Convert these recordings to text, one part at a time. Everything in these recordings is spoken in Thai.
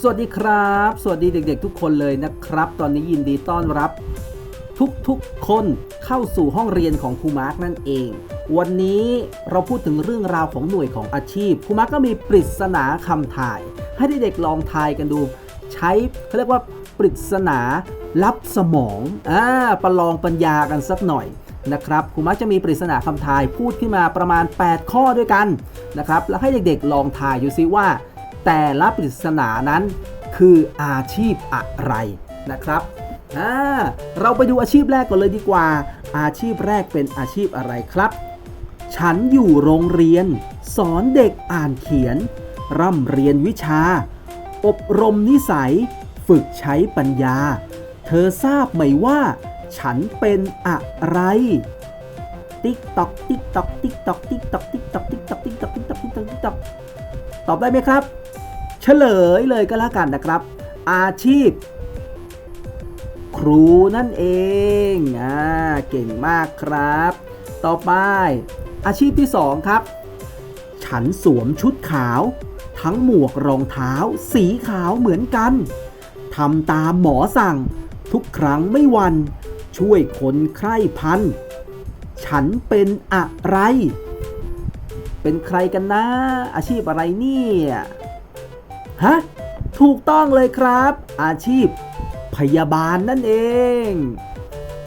สวัสดีครับ สวัสดีเด็กๆ ทุกคนเลยนะครับ ตอนนี้ยินดีต้อนรับ ทุกๆคนเข้าสู่ห้องเรียนของครูมาร์กนั่นเอง วันนี้เราพูดถึงเรื่องราวของหน่วยของอาชีพครูมาร์กก็มีปริศนาคำถ่าย ให้เด็กๆลองทายกันดู ใช้เขาเรียกว่าปริศนารับสมองอ่าประลองปัญญากันสักหน่อยนะครับครูมาร์กจะมีปริศนาคำทายพูดขึ้นมาประมาณ 8 ข้อด้วยกันนะครับ แล้วให้เด็กๆ ลองทายดูซิว่า แต่ละปริศนานั้นคืออาชีพอะไรนะครับอ่าเราไปดูอาชีพแรกก่อนเลยดีกว่า อาชีพแรกเป็นอาชีพอะไรครับ ฉันอยู่โรงเรียน สอนเด็กอ่านเขียน ร่ำเรียนวิชา อบรมนิสัย ฝึกใช้ปัญญา เธอทราบไหมว่า ฉันเป็นอะไร ติ๊กตอกติ๊กตอกติ๊กตอกติ๊กตอกติ๊กตอกติ๊กตอกติ๊กตอกติ๊กตอกติ๊กตอกติ๊กตอกตอบได้ไหมครับ ฉลยเลยก็แล้วกันนะครับ อาชีพ ครูนั่นเองอ่าเก่งมากครับ ต่อไป อาชีพที่ 2 ครับ ฉันสวมชุดขาว ทั้งหมวกรองเท้า สีขาวเหมือนกันทำตามหมอสั่ง ทุกครั้งไม่วัน ช่วยคนไข้พัน ฉันเป็นอะไร เป็นใครกันนะ อาชีพอะไรเนี่ย ฮะ ถูกต้องเลยครับ อาชีพ พยาบาลนั่นเอง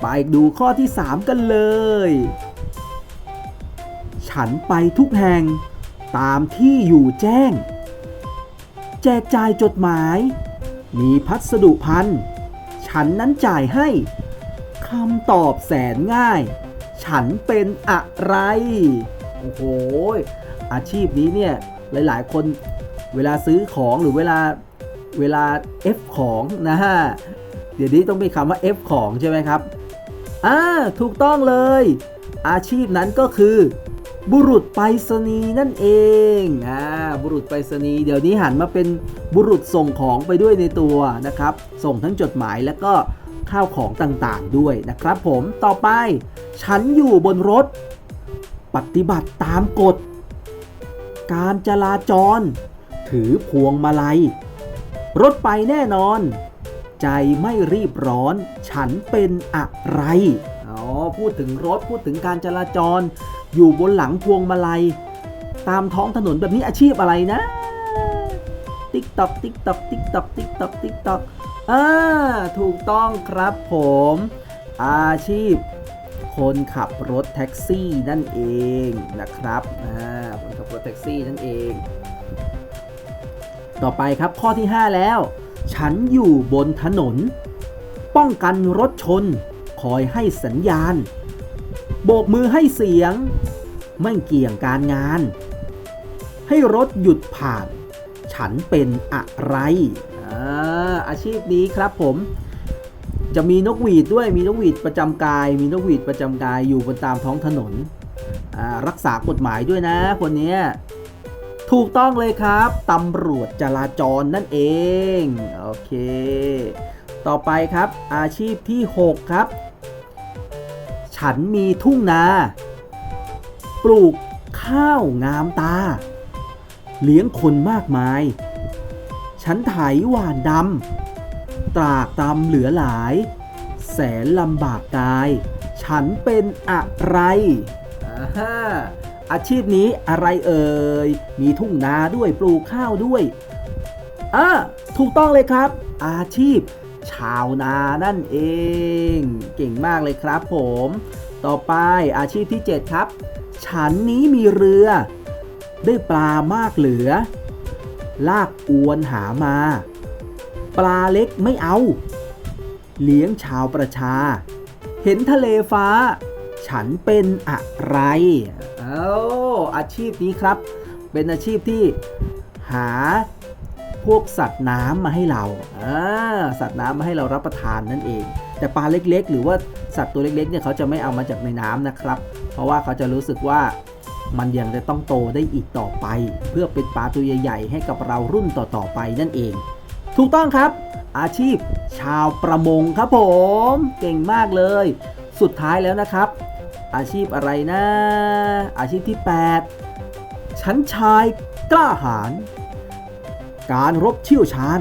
ไปดูข้อที่ 3 กันเลย ฉันไปทุกแห่ง ตามที่อยู่แจ้ง แจกจ่ายจดหมาย มีพัสดุพันฉันนั้นจ่ายให้คำตอบแสนง่าย ฉันเป็นอะไร โอ้โห อาชีพนี้เนี่ย หลาย ๆ คน เวลาซื้อของหรือเวลาเวลา F ของนะฮะ เดี๋ยวนี้ต้องมีคำว่า F ของใช่ไหมครับอ่าถูกต้องเลย อาชีพนั้นก็คือ บุรุษไปรษณีย์นั่นเองอ่าบุรุษไปรษณีย์เดี๋ยวนี้หันมาเป็นบุรุษส่งของไปด้วยในตัวนะครับ ส่งทั้งจดหมายแล้วก็ข้าวของต่างๆด้วยนะครับผมต่อไป ฉันอยู่บนรถ ปฏิบัติตามกฎ การจราจร ถือพวงมาลัย รถไปแน่นอน ใจไม่รีบร้อน ฉันเป็นอะไร อ๋อ พูดถึงรถพูดถึงการจราจร อยู่บนหลังพวงมาลัย ตามท้องถนนแบบนี้อาชีพอะไรนะ ติ๊กตอกติ๊กตอกติ๊กตอกติ๊กตอกติ๊กตอกอ่าถูกต้องครับผม อาชีพคนขับรถแท็กซี่นั่นเองนะครับอ่าคนขับรถแท็กซี่นั่นเอง ต่อไปครับข้อที่ 5 แล้ว ฉันอยู่บนถนน ป้องกันรถชน คอยให้สัญญาณ โบกมือให้เสียง ไม่เกี่ยงการงาน ให้รถหยุดผ่าน ฉันเป็นอะไรอาอาชีพนี้ครับผม จะมีนกหวีดด้วยมีนกหวีดประจำกาย มีนกหวีดประจำกายอยู่บนตามท้องถนนรักษากฎหมายด้วยนะคนนี้ ถูกต้องเลยครับตำรวจจราจรนั่นเอง โอเค ต่อไปครับ อาชีพที่ 6 ครับ ฉันมีทุ่งนา ปลูกข้าวงามตา เลี้ยงคนมากมาย ฉันไถหวานดำ ตรากตำเหลือหลาย แสนลำบากกาย ฉันเป็นอะไรอ่า อาชีพนี้อะไรเอ่ย มีทุ่งนาด้วยปลูกข้าวด้วยอ่าถูกต้องเลยครับ อาชีพ ชาวนานั่นเอง เก่งมากเลยครับผม ต่อไปอาชีพที่ 7 ครับ ฉันนี้มีเรือ ได้ปลามากเหลือ ลากอวนหามา ปลาเล็กไม่เอา เลี้ยงชาวประชา เห็นทะเลฟ้า ฉันเป็นอะไร อาอาชีพนี้ครับ เป็นอาชีพที่หาพวกสัตว์น้ำมาให้เราอสัตว์น้ำมาให้เรารับประทานนั่นเอง แต่ปลาเล็กๆ หรือว่าสัตว์ตัวเล็กๆเนี่ยเขาจะไม่เอามาจากในน้ำนะครับ เพราะว่าเขาจะรู้สึกว่ามันยังจะต้องโตได้อีกต่อไป เพื่อเป็นปลาตัวใหญ่ ๆ ให้กับเรารุ่นต่อๆไปนั่นเอง ถูกต้องครับ อาชีพชาวประมงครับผม เก่งมากเลย สุดท้ายแล้วนะครับ อาชีพอะไรนะ อาชีพที่ 8 ชั้นชายกล้าหาญการรบเชี่ยวชาญ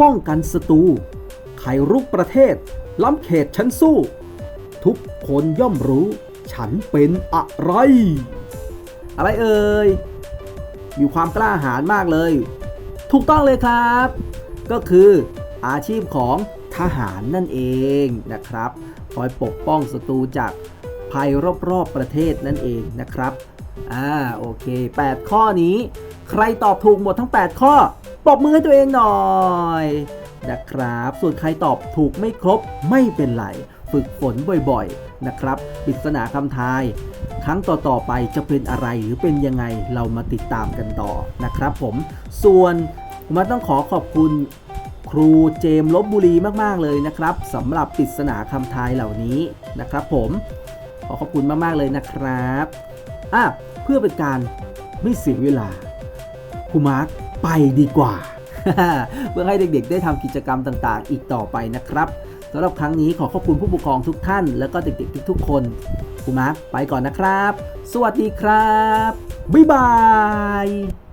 ป้องกันศัตรูใครรุกประเทศ ล้ำเขตฉันสู้ ทุกคนย่อมรู้ ฉันเป็นอะไร อะไรเอ่ย มีความกล้าหาญมากเลย ถูกต้องเลยครับ ก็คืออาชีพของทหารนั่นเองนะครับ คอยปกป้องศัตรูจาก ภัยรอบๆประเทศนั่นเองนะครับ อ่าโอเค 8 ข้อนี้ ใครตอบถูกหมดทั้ง 8 ข้อปรบมือให้ตัวเองหน่อยนะครับ ส่วนใครตอบถูกไม่ครบไม่เป็นไร ฝึกฝนบ่อยๆนะครับปริศนาคำทาย ครั้งต่อๆไปจะเป็นอะไรหรือเป็นยังไงเรามาติดตามกันต่อนะครับผม ส่วนผมาต้องขอขอบคุณครูเจมลบบุรีมากๆเลยนะครับสำหรับปริศนาคำทายเหล่านี้นะครับผม ขอขอบคุณมาก ๆ เลยนะครับอะเพื่อเป็นการไม่เสียเวลาครูมาร์คไปดีกว่า เพื่อให้เด็กๆ ได้ทำกิจกรรมต่างๆ อีกต่อไปนะครับสำหรับครั้งนี้ขอขอบคุณผู้ปกครองทุกท่าน แล้วก็เด็กๆ ทุกๆ คนครูมาร์คไปก่อนนะครับ สวัสดีครับ บ๊ายบาย